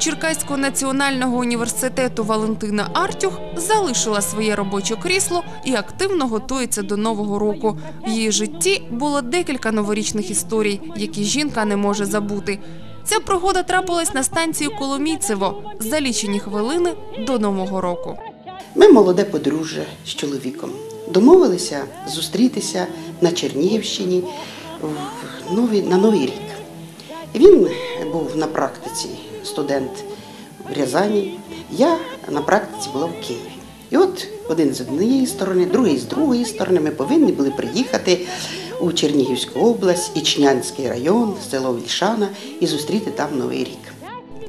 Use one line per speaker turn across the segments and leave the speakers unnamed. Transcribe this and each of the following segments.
Черкаського національного університету Валентина Артюх залишила своє робоче крісло і активно готується до нового року. В її житті було декілька новорічних історій, які жінка не може забути. Ця пригода трапилась на станції Коломійцево за лічені хвилини до нового року.
Ми молоде подружжя з чоловіком. Домовилися зустрітися на Чернігівщині в новий, на Новий рік. Він був на практиці студент в Рязані, я на практиці була в Києві. І от один з однієї сторони, другий з другої сторони, ми повинні були приїхати у Чернігівську область, Ічнянський район, село Вільшана і зустріти там Новий рік.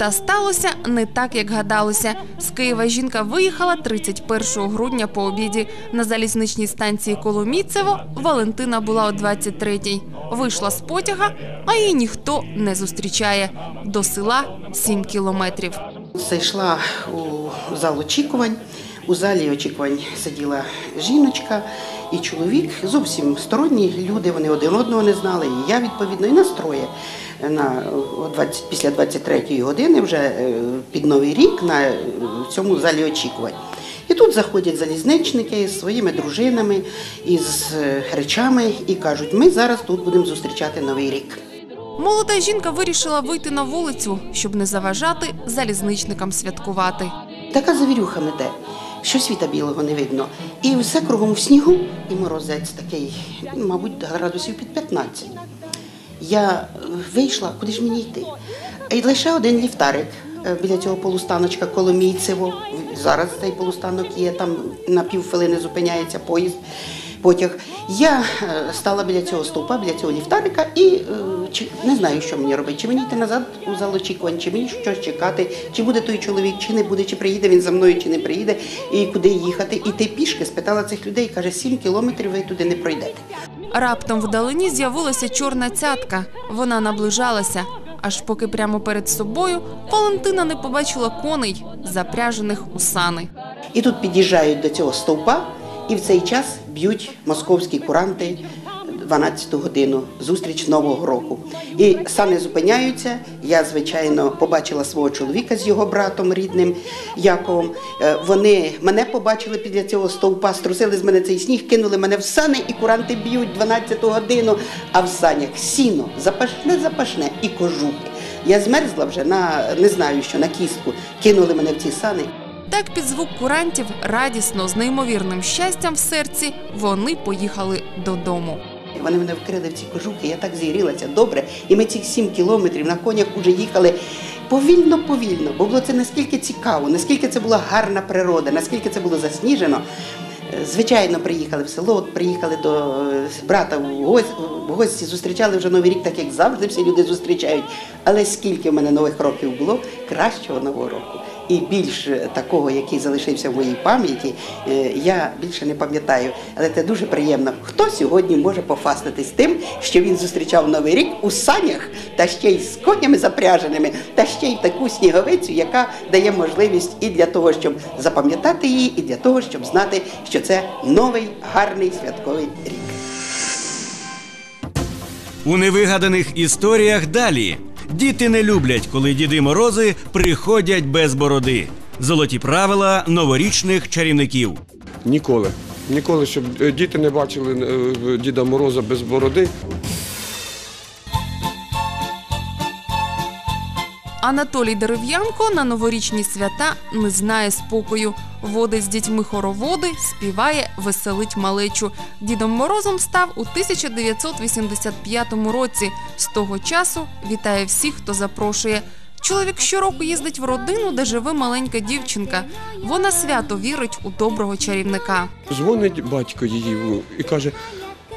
Та сталося не так, як гадалося. З Києва жінка виїхала 31 грудня по обіді. На залізничній станції Коломійцево Валентина була о 23-й. Вийшла з потяга, а її ніхто не зустрічає. До села 7 кілометрів.
Зайшла у зал очікувань. У залі очікувань сиділа жіночка і чоловік. Зовсім сторонні люди, вони один одного не знали. І я відповідно і настроє на 20, після 23-ї години, вже е, під новий рік, на е, цьому залі очікувань. І тут заходять залізничники з своїми дружинами із е, речами і кажуть: ми зараз тут будемо зустрічати новий рік.
Молода жінка вирішила вийти на вулицю, щоб не заважати залізничникам святкувати.
Така завірюха мете, що світа білого не видно. І все кругом в снігу, і морозець такий, мабуть, градусів під 15. Я вийшла, куди ж мені йти? І лише один ліфтарик е, біля цього полустаночка Коломійцево. Зараз цей полустанок є, там на півхвилини зупиняється поїзд. Потяг. Я е, стала біля цього стовпа, біля цього ліфтарика і е, чи, не знаю, що мені робити. Чи мені йти назад у зал очікувань, чи мені щось чекати, чи буде той чоловік, чи не буде, чи приїде він за мною, чи не приїде, і куди їхати. І ти пішки спитала цих людей, каже, сім кілометрів ви туди не пройдете.
Раптом вдалині з'явилася чорна цятка. Вона наближалася. Аж поки прямо перед собою Валентина не побачила коней, запряжених у сани.
І тут під'їжджають до цього стовпа, і в цей час б'ють московські куранти 12 годину, зустріч Нового року. І сани зупиняються. Я, звичайно, побачила свого чоловіка з його братом рідним Яковом. Е, Вони мене побачили після цього стовпа, струсили з мене цей сніг, кинули мене в сани, і куранти б'ють 12 годину, а в санях сіно, запашне, запашне і кожухи. Я змерзла вже на не знаю що на кістку. Кинули мене в ці сани.
Так під звук курантів радісно, з неймовірним щастям в серці, вони поїхали додому.
Вони мене вкрили в ці кожухи, я так зігрілася добре. І ми цих сім кілометрів на конях вже їхали повільно-повільно, бо було це наскільки цікаво, наскільки це була гарна природа, наскільки це було засніжено. Е, Звичайно, приїхали в село, приїхали до е, брата в гості, зустрічали вже новий рік, так як завжди всі люди зустрічають. Але скільки в мене нових років було, кращого нового року. І більш такого, який залишився в моїй пам'яті, е, я більше не пам'ятаю. Але це дуже приємно. Хто сьогодні може пофастатись тим, що він зустрічав новий рік у санях, та ще й з конями запряженими, та ще й таку сніговицю, яка дає можливість і для того, щоб запам'ятати її, і для того, щоб знати, що це новий гарний святковий рік.
У невигаданих історіях далі. Діти не люблять, коли діди морози приходять без бороди. Золоті правила новорічних чарівників.
Ніколи. Ніколи, щоб е, діти не бачили е, Діда Мороза без бороди.
Анатолій Дерев'янко на новорічні свята не знає спокою. Водить з дітьми хороводи, співає, веселить малечу. Дідом Морозом став у 1985 році. З того часу вітає всіх, хто запрошує. Чоловік щороку їздить в родину, де живе маленька дівчинка. Вона свято вірить у доброго чарівника.
Дзвонить батько її і каже: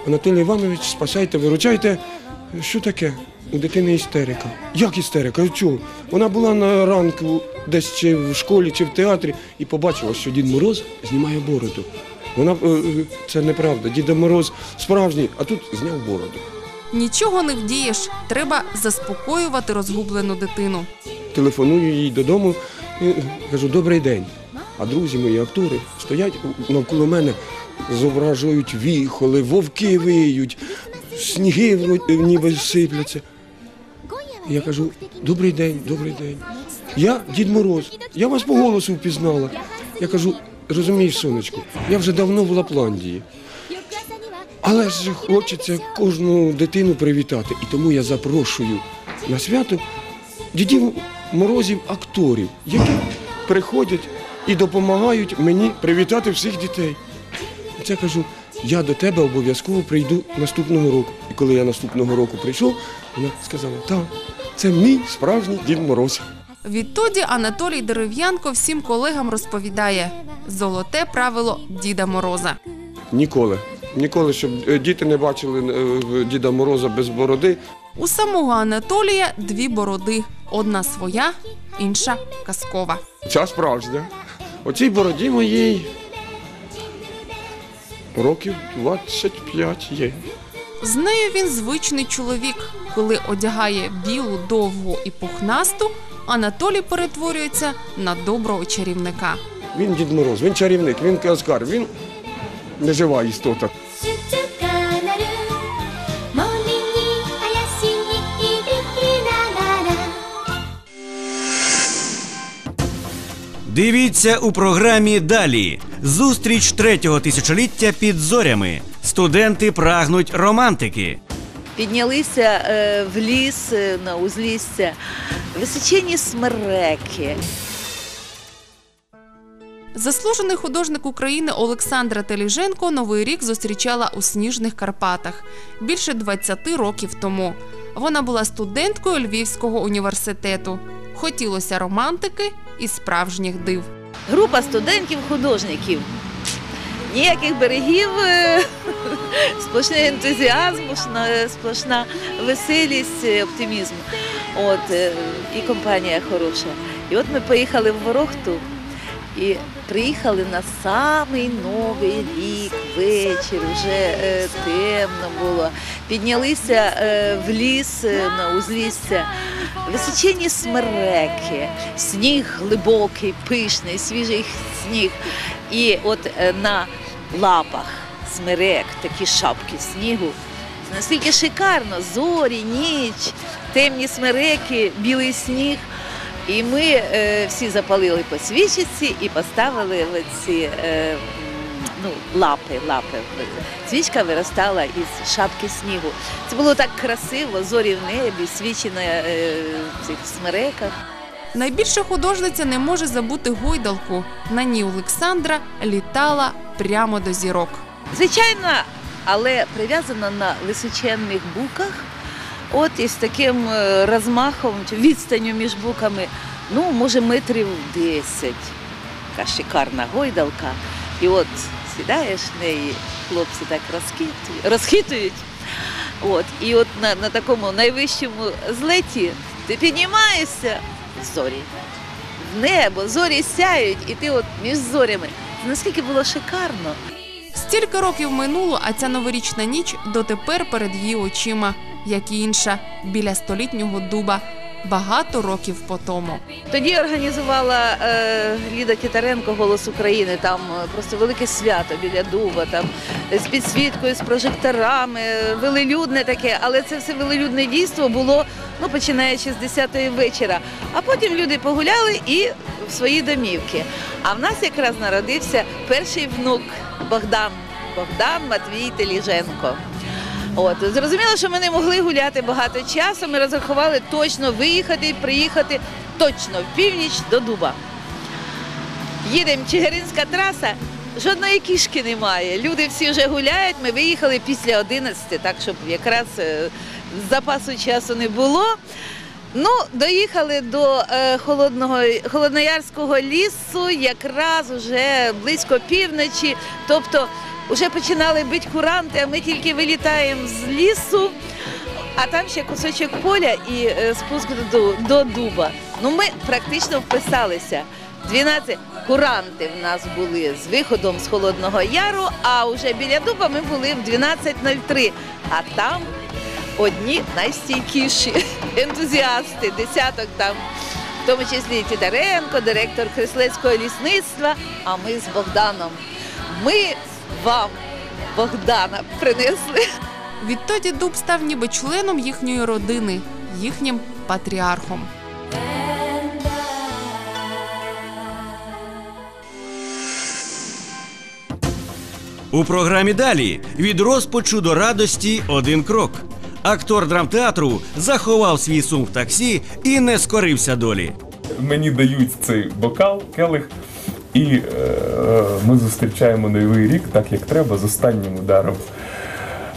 Анатолій Іванович, спасайте, виручайте. Що таке? У дитини істерика. Як істерика? Чого? Вона була на ранку десь чи в школі, чи в театрі, і побачила, що Дід Мороз знімає бороду. Вона е, е, це неправда. Дід Мороз справжній, а тут зняв бороду.
Нічого не вдієш, треба заспокоювати розгублену дитину.
телефоную їй додому і кажу, добрий день. А друзі мої актори стоять навколо мене, зображують віхоли, вовки виють, сніги вро- ніби сипляться. Я кажу, добрий день, добрий день. Я Дід Мороз, я вас по голосу впізнала. Я кажу, розумієш, сонечко, я вже давно в Лапландії. Але ж хочеться кожну дитину привітати. І тому я запрошую на свято дідів морозів акторів, які приходять і допомагають мені привітати всіх дітей. Це кажу, я до тебе обов'язково прийду наступного року. І коли я наступного року прийшов, вона сказала, так, це мій справжній Дід Мороз.
Відтоді Анатолій Дерев'янко всім колегам розповідає золоте правило Діда Мороза.
Ніколи. Ніколи, щоб е, діти не бачили е, Діда Мороза без бороди.
У самого Анатолія дві бороди: одна своя, інша казкова.
Ця справжня. Оцій бороді моїй років 25 є.
З нею він звичний чоловік. Коли одягає білу, довгу і пухнасту, Анатолій перетворюється на доброго чарівника.
Він дід Мороз, він чарівник, він казкар, він
не жива істота.
Дивіться у програмі далі. Зустріч третього тисячоліття під зорями. Студенти прагнуть романтики.
Піднялися е, в ліс е, на узлісся височені смереки.
Заслужений художник України Олександра Теліженко Новий рік зустрічала у сніжних Карпатах більше 20 років тому. Вона була студенткою Львівського університету. Хотілося романтики і справжніх див.
Група студентів-художників. Ніяких берегів, е, сплошний ентузіазм, сплошна, веселість, е, оптимізм. От, е, і компанія хороша. І от ми поїхали в Ворохту і приїхали на самий новий рік, вечір, вже темно було. Піднялися в ліс на узлісся, височені смереки, сніг глибокий, пишний, свіжий сніг. І от на лапах смерек такі шапки снігу. Наскільки шикарно, зорі, ніч, темні смереки, білий сніг. І ми е, всі запалили по свічці і поставили ці е, ну, лапи, лапи. Свічка виростала із шапки снігу. Це було так красиво, зорі в небі, свічі на е, цих смереках.
Найбільша художниця не може забути гойдалку. На ній Олександра літала прямо до зірок.
Звичайно, але прив'язана на височенних буках, от із таким е, розмахом, відстанню між буками, ну, може, метрів 10. Така шикарна гойдалка. І от сідаєш в неї, хлопці так розхитують, розхитують. От, і от на, на такому найвищому злеті ти піднімаєшся зорі, в небо, зорі сяють, і ти от між зорями. Наскільки було шикарно.
Стільки років минуло, а ця новорічна ніч дотепер перед її очима, як і інша, біля столітнього дуба, багато років по тому.
Тоді організувала е, Ліда Тітаренко Голос України. Там е, просто велике свято біля дуба, там з підсвіткою, з прожекторами, велелюдне таке, але це все велелюдне дійство було ну, починаючи з 10-ї вечора. А потім люди погуляли і в свої домівки. А в нас якраз народився перший внук Богдан. Богдан Матвій Теліженко. От зрозуміло, що ми не могли гуляти багато часу. Ми розрахували точно виїхати і приїхати точно в північ до Дуба. Їдемо Чигиринська траса, жодної кішки немає. Люди всі вже гуляють. Ми виїхали після 11, так щоб якраз е, запасу часу не було. Ну, доїхали до е, холодного холодноярського лісу якраз уже близько півночі. Тобто вже починали бити куранти, а ми тільки вилітаємо з лісу, а там ще кусочок поля і е, спуск до, до дуба. Ну, ми практично вписалися. 12 куранти в нас були з виходом з Холодного Яру, а вже біля дуба ми були в 12.03. А там одні найстійкіші ентузіасти, десяток там, в тому числі Тітаренко, директор Креслецького лісництва. А ми з Богданом. Ми вам Богдана принесли.
Відтоді дуб став ніби членом їхньої родини, їхнім патріархом.
У програмі далі від розпочу до радості один крок. Актор драмтеатру заховав свій сум в таксі і не скорився долі.
Мені дають цей бокал, келих, і е, ми зустрічаємо новий рік так, як треба, з останнім ударом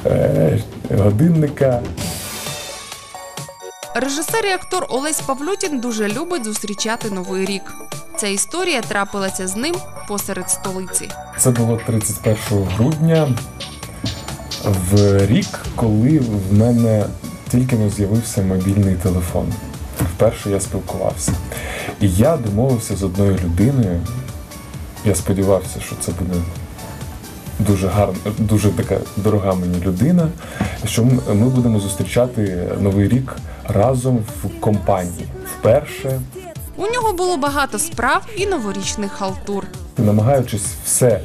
е, годинника.
Режисер і актор Олесь Павлютін дуже любить зустрічати новий рік. Ця історія трапилася з ним посеред столиці.
Це було 31 грудня, в рік, коли в мене тільки не з'явився мобільний телефон. Вперше я спілкувався. І я домовився з одною людиною. Я сподівався, що це буде дуже гарна, дуже така дорога мені людина, що ми будемо зустрічати новий рік разом в компанії. Вперше
У нього було багато справ і новорічних халтур.
намагаючись все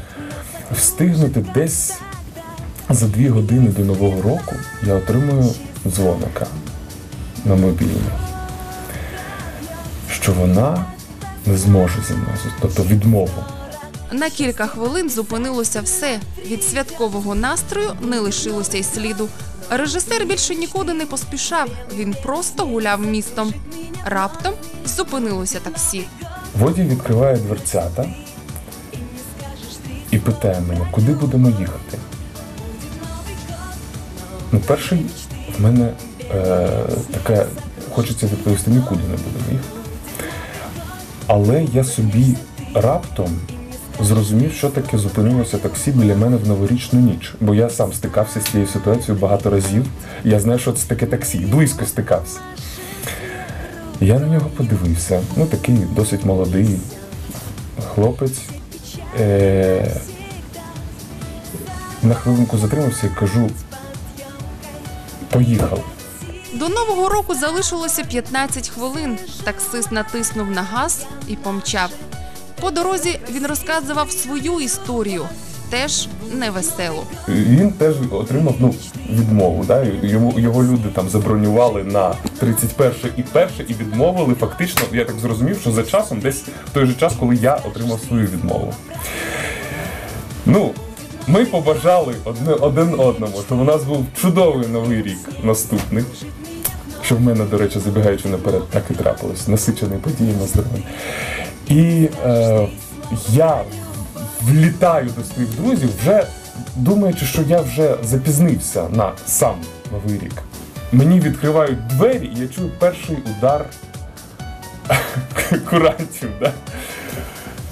встигнути десь за дві години до Нового року, я отримую дзвоника на мобільний, що вона не зможе зі мною, тобто відмову.
На кілька хвилин зупинилося все. Від святкового настрою не лишилося й сліду. Режисер більше нікуди не поспішав. Він просто гуляв містом. Раптом зупинилося таксі.
Водій відкриває дверцята і питає мене, куди будемо їхати. Ну, перший в мене е, таке, хочеться відповісти, нікуди не будемо їхати. Але я собі раптом зрозумів, що таке зупинилося таксі біля мене в новорічну ніч. Бо я сам стикався з цією ситуацією багато разів. Я знаю, що це таке таксі, близько стикався. Я на нього подивився. Ну, такий досить молодий хлопець. Е- на хвилинку затримався і кажу: поїхав.
До нового року залишилося 15 хвилин. Таксист натиснув на газ і помчав. По дорозі він розказував свою історію, теж невеселу.
Він теж отримав ну, відмову. Да? Йому, його люди там забронювали на 31 і 1 і відмовили фактично, я так зрозумів, що за часом, десь в той же час, коли я отримав свою відмову. Ну, ми побажали одне, один одному, щоб у нас був чудовий новий рік наступний. Що в мене, до речі, забігаючи наперед, так і трапилось, насичений подіями здоров'я. І е, я влітаю до своїх друзів, вже думаючи, що я вже запізнився на сам новий рік. Мені відкривають двері, і я чую перший удар курантів. Да?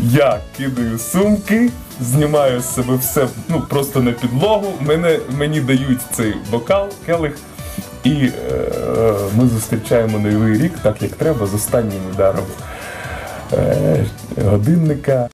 Я кидаю сумки, знімаю з себе все ну, просто на підлогу. Мене, мені дають цей бокал, келих, і е, ми зустрічаємо новий рік так, як треба, з останнім ударом е, годинника.